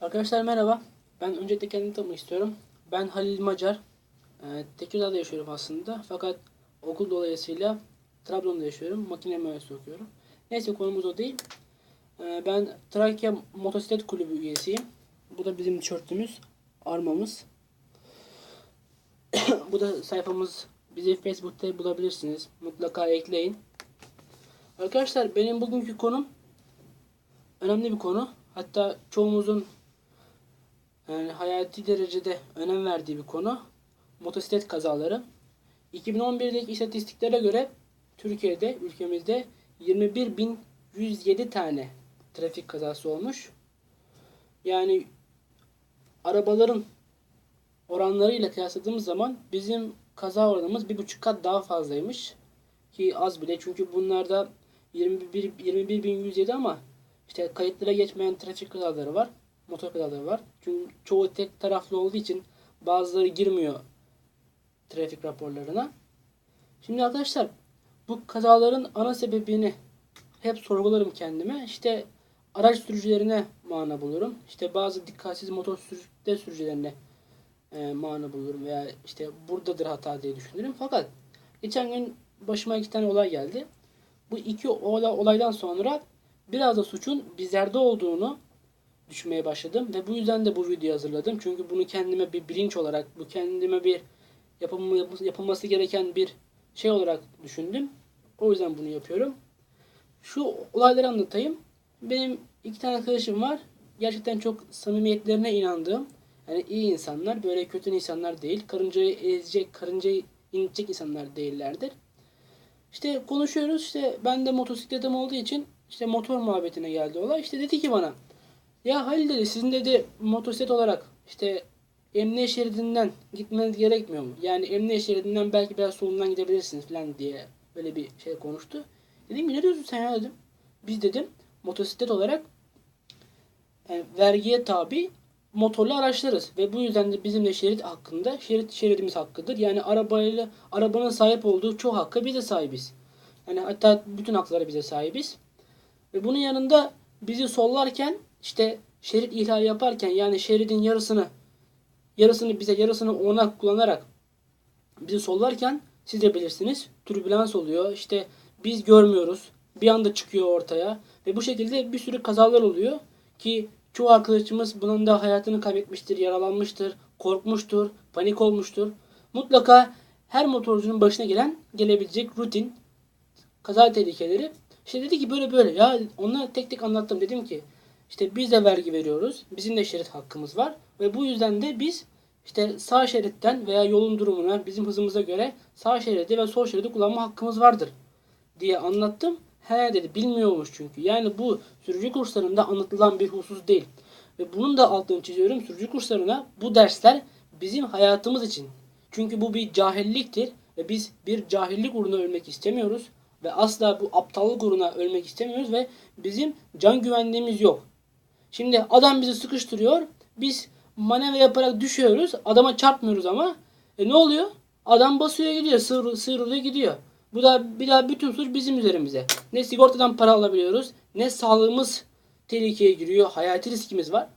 Arkadaşlar merhaba. Ben öncelikle kendimi tanımak istiyorum. Ben Halil Macar. Ee, Tekirdağ'da yaşıyorum aslında. Fakat okul dolayısıyla Trabzon'da yaşıyorum. Makine mühendisliği okuyorum. Neyse konumuz o değil. Ee, ben Trakya Motosiklet Kulübü üyesiyim. Bu da bizim tişörtümüz, armamız. Bu da sayfamız. Bizi Facebook'ta bulabilirsiniz. Mutlaka ekleyin. Arkadaşlar benim bugünkü konum önemli bir konu. Hatta çoğumuzun yani hayati derecede önem verdiği bir konu. Motosiklet kazaları. 2011'deki istatistiklere göre Türkiye'de, ülkemizde 21.107 tane trafik kazası olmuş. Yani arabaların oranlarıyla kıyasladığımız zaman bizim kaza oranımız bir buçuk kat daha fazlaymış. Ki az bile çünkü bunlarda 21 21.107 ama işte kayıtlara geçmeyen trafik kazaları var. Motor kazaları var. Çünkü çoğu tek taraflı olduğu için bazıları girmiyor trafik raporlarına. Şimdi arkadaşlar bu kazaların ana sebebini hep sorgularım kendime. İşte araç sürücülerine mana bulurum. İşte bazı dikkatsiz motor sürücü sürücülerine e, mana bulurum veya işte buradadır hata diye düşünürüm. Fakat geçen gün başıma iki tane olay geldi. Bu iki olay, olaydan sonra biraz da suçun bizlerde olduğunu düşünmeye başladım ve bu yüzden de bu videoyu hazırladım. Çünkü bunu kendime bir bilinç olarak, bu kendime bir yapılması, yapılması gereken bir şey olarak düşündüm. O yüzden bunu yapıyorum. Şu olayları anlatayım. Benim iki tane arkadaşım var. Gerçekten çok samimiyetlerine inandığım, yani iyi insanlar, böyle kötü insanlar değil. Karıncayı ezecek, karıncayı incitecek insanlar değillerdir. İşte konuşuyoruz. İşte ben de motosikletim olduğu için işte motor muhabbetine geldi olay. İşte dedi ki bana ya Halil dedi sizin dedi motosiklet olarak işte emniyet şeridinden gitmeniz gerekmiyor mu? Yani emniyet şeridinden belki biraz solundan gidebilirsiniz falan diye böyle bir şey konuştu. Dedim ki ne diyorsun sen ya dedim. Biz dedim motosiklet olarak yani vergiye tabi motorlu araçlarız ve bu yüzden de bizim de şerit hakkında şerit şeridimiz hakkıdır. Yani arabayla arabanın sahip olduğu çok hakkı bize sahibiz. Yani hatta bütün haklara bize sahibiz. Ve bunun yanında bizi sollarken işte şerit ihlali yaparken yani şeridin yarısını yarısını bize yarısını ona kullanarak bizi sollarken siz de bilirsiniz türbülans oluyor. İşte biz görmüyoruz. Bir anda çıkıyor ortaya ve bu şekilde bir sürü kazalar oluyor ki çoğu arkadaşımız bunun da hayatını kaybetmiştir, yaralanmıştır, korkmuştur, panik olmuştur. Mutlaka her motorcunun başına gelen gelebilecek rutin kaza tehlikeleri. İşte dedi ki böyle böyle ya onlara tek tek anlattım dedim ki işte biz de vergi veriyoruz. Bizim de şerit hakkımız var. Ve bu yüzden de biz işte sağ şeritten veya yolun durumuna bizim hızımıza göre sağ şeridi ve sol şeridi kullanma hakkımız vardır diye anlattım. He dedi bilmiyormuş çünkü. Yani bu sürücü kurslarında anlatılan bir husus değil. Ve bunun da altını çiziyorum. Sürücü kurslarına bu dersler bizim hayatımız için. Çünkü bu bir cahilliktir. Ve biz bir cahillik uğruna ölmek istemiyoruz. Ve asla bu aptallık uğruna ölmek istemiyoruz. Ve bizim can güvenliğimiz yok. Şimdi adam bizi sıkıştırıyor. Biz manevra yaparak düşüyoruz. Adama çarpmıyoruz ama. E ne oluyor? Adam basıyor gidiyor. Sığır, sıyrılıyor gidiyor. Bu da bir daha bütün suç bizim üzerimize. Ne sigortadan para alabiliyoruz. Ne sağlığımız tehlikeye giriyor. Hayati riskimiz var.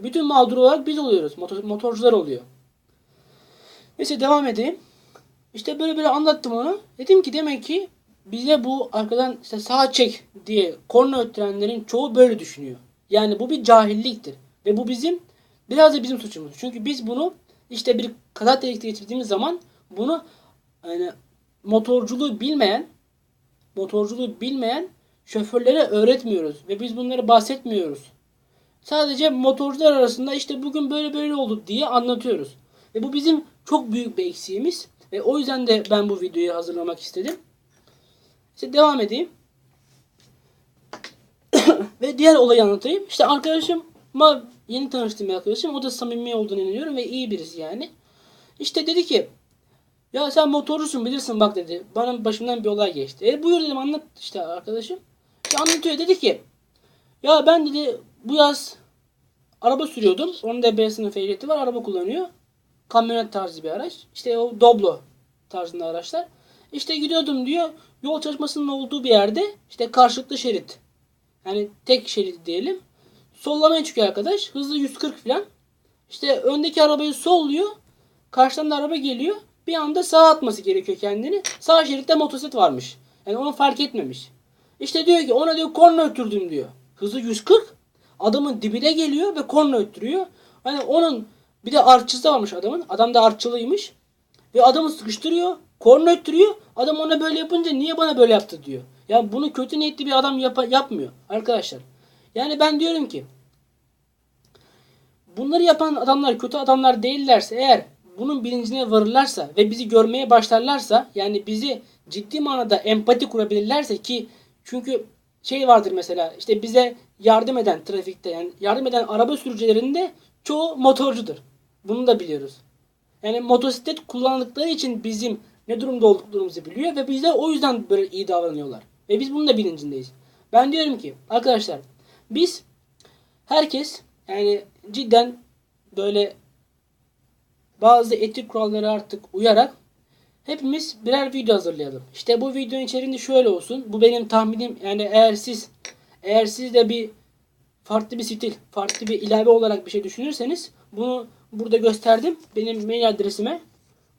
E, Bütün mağdur olarak biz oluyoruz. Motor, motorcular oluyor. Neyse devam edeyim. İşte böyle böyle anlattım onu. Dedim ki demek ki bize bu arkadan işte sağa çek diye korna öttürenlerin çoğu böyle düşünüyor. Yani bu bir cahilliktir. Ve bu bizim biraz da bizim suçumuz. Çünkü biz bunu işte bir kaza tehlikesi getirdiğimiz zaman bunu yani motorculuğu bilmeyen motorculuğu bilmeyen şoförlere öğretmiyoruz ve biz bunları bahsetmiyoruz. Sadece motorcular arasında işte bugün böyle böyle oldu diye anlatıyoruz. Ve bu bizim çok büyük bir eksiğimiz. Ve o yüzden de ben bu videoyu hazırlamak istedim. İşte devam edeyim. Ve diğer olayı anlatayım. İşte arkadaşım yeni tanıştığım bir arkadaşım. O da samimi olduğunu inanıyorum ve iyi birisi yani. İşte dedi ki ya sen motorcusun bilirsin bak dedi. Bana başımdan bir olay geçti. E buyur dedim anlat işte arkadaşım. İşte anlatıyor dedi ki ya ben dedi bu yaz araba sürüyordum. Onun da B sınıf ehliyeti var. Araba kullanıyor. Kamyonet tarzı bir araç. İşte o Doblo tarzında araçlar. İşte gidiyordum diyor. Yol çalışmasının olduğu bir yerde işte karşılıklı şerit. Yani tek şerit diyelim. Sollamaya çıkıyor arkadaş. Hızı 140 falan. İşte öndeki arabayı solluyor. Karşıdan da araba geliyor. Bir anda sağa atması gerekiyor kendini. Sağ şeritte motosiklet varmış. Yani onu fark etmemiş. İşte diyor ki ona diyor korna öttürdüm diyor. Hızı 140. Adamın dibine geliyor ve korna öttürüyor. Hani onun bir de artçısı varmış adamın. Adam da artçılıymış. Ve adamı sıkıştırıyor. Korna öttürüyor. Adam ona böyle yapınca niye bana böyle yaptı diyor. Yani bunu kötü niyetli bir adam yap- yapmıyor arkadaşlar. Yani ben diyorum ki bunları yapan adamlar kötü adamlar değillerse eğer bunun bilincine varırlarsa ve bizi görmeye başlarlarsa yani bizi ciddi manada empati kurabilirlerse ki çünkü şey vardır mesela işte bize yardım eden trafikte yani yardım eden araba sürücülerinde çoğu motorcudur. Bunu da biliyoruz. Yani motosiklet kullandıkları için bizim ne durumda olduklarımızı biliyor ve bize o yüzden böyle iyi davranıyorlar. Ve biz bunun da bilincindeyiz. Ben diyorum ki arkadaşlar biz herkes yani cidden böyle bazı etik kurallara artık uyarak hepimiz birer video hazırlayalım. İşte bu videonun içeriğinde şöyle olsun. Bu benim tahminim. Yani eğer siz eğer siz de bir farklı bir stil, farklı bir ilave olarak bir şey düşünürseniz bunu burada gösterdim. Benim mail adresime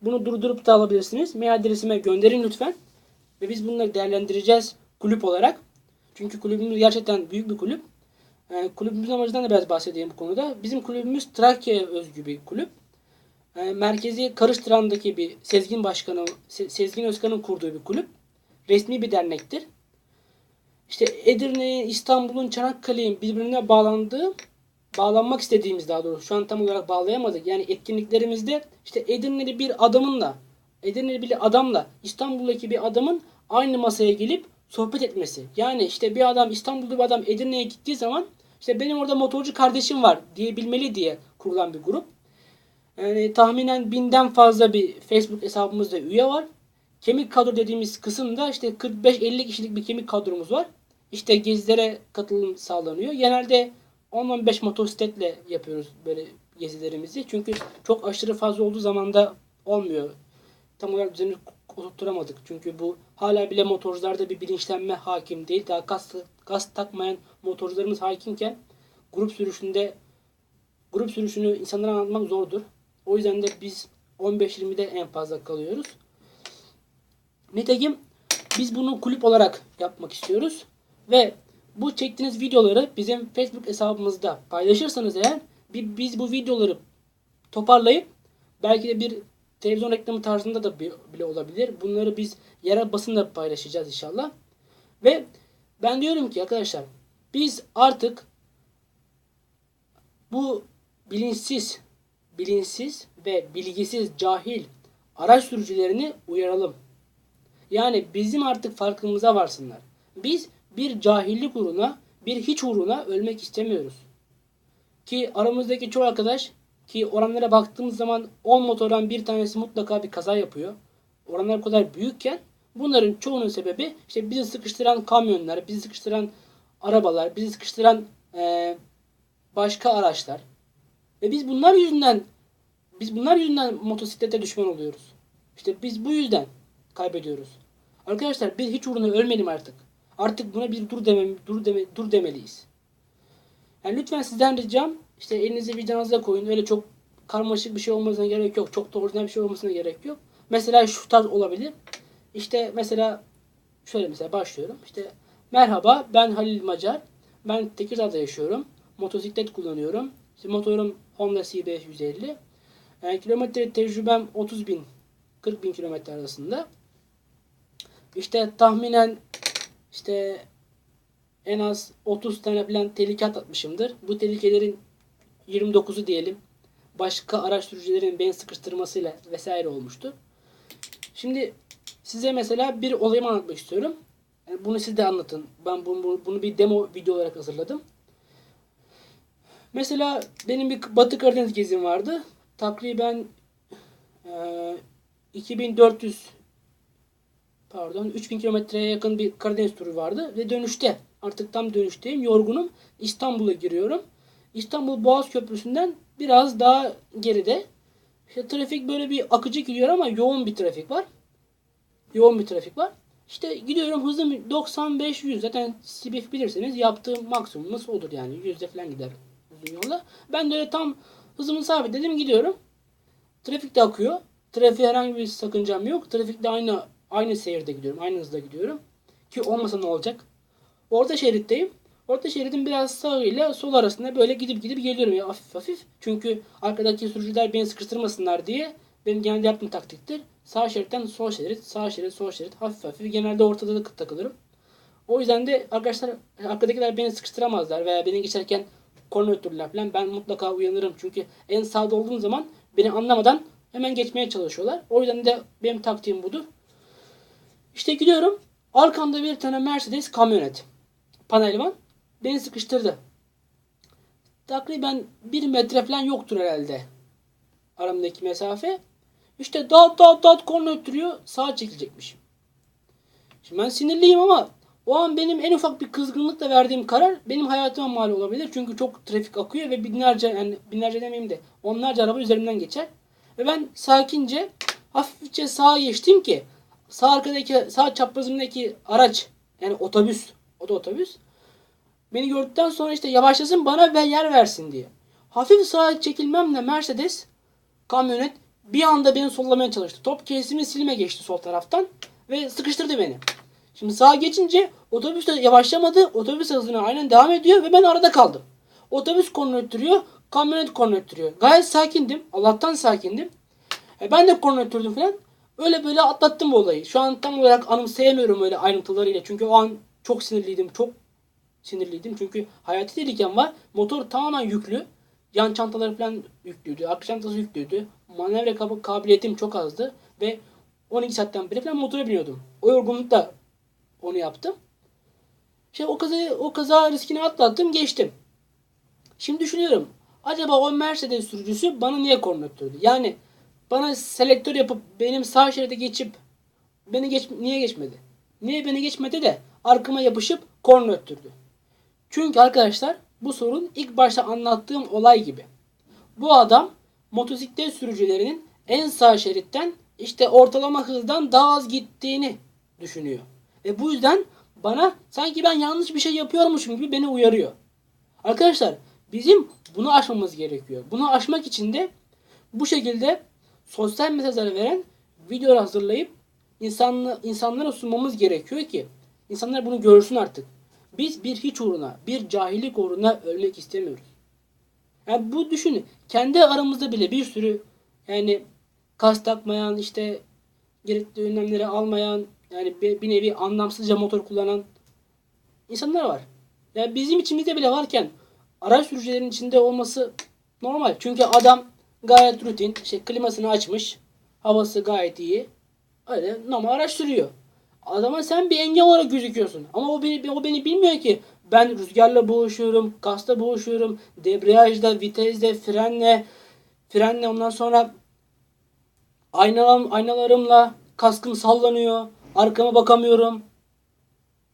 bunu durdurup da alabilirsiniz. Mail adresime gönderin lütfen. Ve biz bunları değerlendireceğiz kulüp olarak. Çünkü kulübümüz gerçekten büyük bir kulüp. Yani kulübümüzün amacından da biraz bahsedeyim bu konuda. Bizim kulübümüz Trakya'ya özgü bir kulüp. Yani merkezi Karıştıran'daki bir Sezgin Başkanı, Se- Sezgin Özkan'ın kurduğu bir kulüp. Resmi bir dernektir. İşte Edirne'nin, İstanbul'un, Çanakkale'nin birbirine bağlandığı, bağlanmak istediğimiz daha doğrusu şu an tam olarak bağlayamadık. Yani etkinliklerimizde işte Edirne'li bir adamınla, Edirne'li adamla İstanbul'daki bir adamın aynı masaya gelip sohbet etmesi. Yani işte bir adam İstanbul'da bir adam Edirne'ye gittiği zaman işte benim orada motorcu kardeşim var diyebilmeli diye kurulan bir grup. Yani tahminen binden fazla bir Facebook hesabımızda üye var. Kemik kadro dediğimiz kısımda işte 45-50 kişilik bir kemik kadromuz var. İşte gezilere katılım sağlanıyor. Genelde 10-15 motosikletle yapıyoruz böyle gezilerimizi. Çünkü çok aşırı fazla olduğu zaman da olmuyor. Tam olarak düzeni oturtturamadık. Çünkü bu hala bile motorcularda bir bilinçlenme hakim değil. Daha gaz, gaz takmayan motorcularımız hakimken grup sürüşünde grup sürüşünü insanlara anlatmak zordur. O yüzden de biz 15-20'de en fazla kalıyoruz. Nitekim biz bunu kulüp olarak yapmak istiyoruz. Ve bu çektiğiniz videoları bizim Facebook hesabımızda paylaşırsanız eğer bi- biz bu videoları toparlayıp belki de bir televizyon reklamı tarzında da bi- bile olabilir. Bunları biz yerel basında paylaşacağız inşallah. Ve ben diyorum ki arkadaşlar biz artık bu bilinçsiz, bilinçsiz ve bilgisiz, cahil araç sürücülerini uyaralım. Yani bizim artık farkımıza varsınlar. Biz bir cahillik uğruna, bir hiç uğruna ölmek istemiyoruz. Ki aramızdaki çoğu arkadaş ki oranlara baktığımız zaman 10 motordan bir tanesi mutlaka bir kaza yapıyor. Oranlar bu kadar büyükken bunların çoğunun sebebi işte bizi sıkıştıran kamyonlar, bizi sıkıştıran arabalar, bizi sıkıştıran eee, başka araçlar. Ve biz bunlar yüzünden biz bunlar yüzünden motosiklete düşman oluyoruz. İşte biz bu yüzden kaybediyoruz. Arkadaşlar biz hiç uğruna ölmeyelim artık. Artık buna bir dur demem dur deme, dur demeliyiz. Yani lütfen sizden ricam işte elinizi vicdanınıza koyun. Öyle çok karmaşık bir şey olmasına gerek yok. Çok da orijinal bir şey olmasına gerek yok. Mesela şu tarz olabilir. İşte mesela şöyle mesela başlıyorum. İşte merhaba ben Halil Macar. Ben Tekirdağ'da yaşıyorum. Motosiklet kullanıyorum. İşte motorum Honda CB 150. Yani kilometre tecrübem 30 bin 40 bin kilometre arasında. İşte tahminen işte en az 30 tane falan tehlike atlatmışımdır. Bu tehlikelerin 29'u diyelim başka araç beni sıkıştırmasıyla vesaire olmuştu. Şimdi size mesela bir olayımı anlatmak istiyorum. Yani bunu siz de anlatın. Ben bunu, bunu, bir demo video olarak hazırladım. Mesela benim bir Batı Karadeniz gezim vardı. Takriben eee 2400 pardon 3000 kilometreye yakın bir Karadeniz turu vardı ve dönüşte artık tam dönüşteyim yorgunum İstanbul'a giriyorum. İstanbul Boğaz Köprüsü'nden biraz daha geride. İşte trafik böyle bir akıcı gidiyor ama yoğun bir trafik var. Yoğun bir trafik var. İşte gidiyorum hızım 95-100 zaten CBF bilirseniz yaptığım maksimumumuz odur yani yüzde falan gider uzun yolla. Ben de öyle tam hızımı sabitledim gidiyorum. Trafik de akıyor. Trafiğe herhangi bir sakıncam yok. Trafikte aynı aynı seyirde gidiyorum. Aynı hızda gidiyorum. Ki olmasa ne olacak? Orta şeritteyim. Orta şeridin biraz sağ ile sol arasında böyle gidip gidip geliyorum ya hafif hafif. Çünkü arkadaki sürücüler beni sıkıştırmasınlar diye benim genelde yaptığım taktiktir. Sağ şeritten sol şerit, sağ şerit, sol şerit hafif hafif. Genelde ortada da takılırım. O yüzden de arkadaşlar arkadakiler beni sıkıştıramazlar veya beni geçerken korna öttürürler falan. Ben mutlaka uyanırım. Çünkü en sağda olduğum zaman beni anlamadan hemen geçmeye çalışıyorlar. O yüzden de benim taktiğim budur. İşte gidiyorum. Arkamda bir tane Mercedes kamyonet. Panelvan. Beni sıkıştırdı. Takriben bir metre falan yoktur herhalde. Aramdaki mesafe. İşte dat dat dat korna öttürüyor. Sağa çekilecekmiş. Şimdi ben sinirliyim ama o an benim en ufak bir kızgınlıkla verdiğim karar benim hayatıma mal olabilir. Çünkü çok trafik akıyor ve binlerce yani binlerce demeyeyim de onlarca araba üzerimden geçer. Ve ben sakince hafifçe sağa geçtim ki sağ arkadaki sağ çaprazımdaki araç yani otobüs o da otobüs beni gördükten sonra işte yavaşlasın bana ve yer versin diye. Hafif sağa çekilmemle Mercedes kamyonet bir anda beni sollamaya çalıştı. Top kesimi silime geçti sol taraftan ve sıkıştırdı beni. Şimdi sağa geçince otobüs de yavaşlamadı. Otobüs hızına aynen devam ediyor ve ben arada kaldım. Otobüs korna öttürüyor, kamyonet korna öttürüyor. Gayet sakindim. Allah'tan sakindim. E ben de korna öttürdüm falan. Öyle böyle atlattım bu olayı. Şu an tam olarak anımsayamıyorum öyle ayrıntılarıyla. Çünkü o an çok sinirliydim. Çok sinirliydim. Çünkü hayati tehlikem var. Motor tamamen yüklü. Yan çantaları falan yüklüydü. Arka çantası yüklüydü. Manevra kab- kabiliyetim çok azdı. Ve 12 saatten beri falan motora biniyordum. O yorgunlukla onu yaptım. Şey o kaza o kaza riskini atlattım, geçtim. Şimdi düşünüyorum. Acaba o Mercedes sürücüsü bana niye korna öttürdü? Yani bana selektör yapıp benim sağ şeride geçip beni geç niye geçmedi? Niye beni geçmedi de arkama yapışıp korna öttürdü? Çünkü arkadaşlar bu sorun ilk başta anlattığım olay gibi. Bu adam motosiklet sürücülerinin en sağ şeritten işte ortalama hızdan daha az gittiğini düşünüyor. Ve bu yüzden bana sanki ben yanlış bir şey yapıyormuşum gibi beni uyarıyor. Arkadaşlar bizim bunu aşmamız gerekiyor. Bunu aşmak için de bu şekilde sosyal mesajları veren videolar hazırlayıp insanlı, insanlara sunmamız gerekiyor ki insanlar bunu görsün artık. Biz bir hiç uğruna, bir cahillik uğruna ölmek istemiyoruz. Yani bu düşünün. Kendi aramızda bile bir sürü yani kas takmayan, işte gerekli önlemleri almayan, yani bir, nevi anlamsızca motor kullanan insanlar var. Yani bizim içimizde bile varken araç sürücülerin içinde olması normal. Çünkü adam gayet rutin, işte klimasını açmış, havası gayet iyi. Öyle normal araç sürüyor. Adama sen bir engel olarak gözüküyorsun. Ama o beni, o beni bilmiyor ki. Ben rüzgarla boğuşuyorum, gazla boğuşuyorum, debriyajda, vitesle, frenle, frenle ondan sonra aynalarım, aynalarımla kaskım sallanıyor. Arkama bakamıyorum.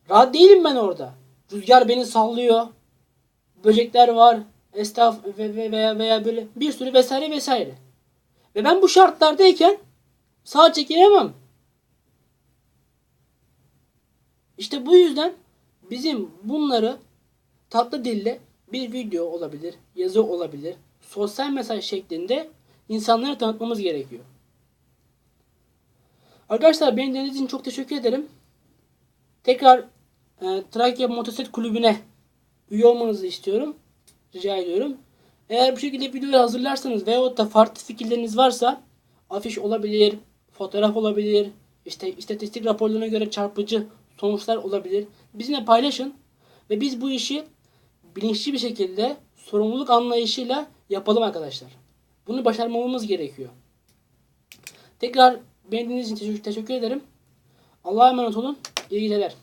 Rahat değilim ben orada. Rüzgar beni sallıyor. Böcekler var. Estaf ve, ve veya, veya böyle bir sürü vesaire vesaire. Ve ben bu şartlardayken sağ çekilemem. İşte bu yüzden bizim bunları tatlı dille bir video olabilir, yazı olabilir, sosyal mesaj şeklinde insanlara tanıtmamız gerekiyor. Arkadaşlar beni dinlediğiniz için çok teşekkür ederim. Tekrar e, Trakya Motosiklet Kulübü'ne üye olmanızı istiyorum. Rica ediyorum. Eğer bu şekilde videoyu hazırlarsanız veyahut da farklı fikirleriniz varsa afiş olabilir, fotoğraf olabilir, işte istatistik raporlarına göre çarpıcı sonuçlar olabilir. Bizimle paylaşın ve biz bu işi bilinçli bir şekilde sorumluluk anlayışıyla yapalım arkadaşlar. Bunu başarmamız gerekiyor. Tekrar beni dinlediğiniz için teşekkür ederim. Allah'a emanet olun. İyi geceler.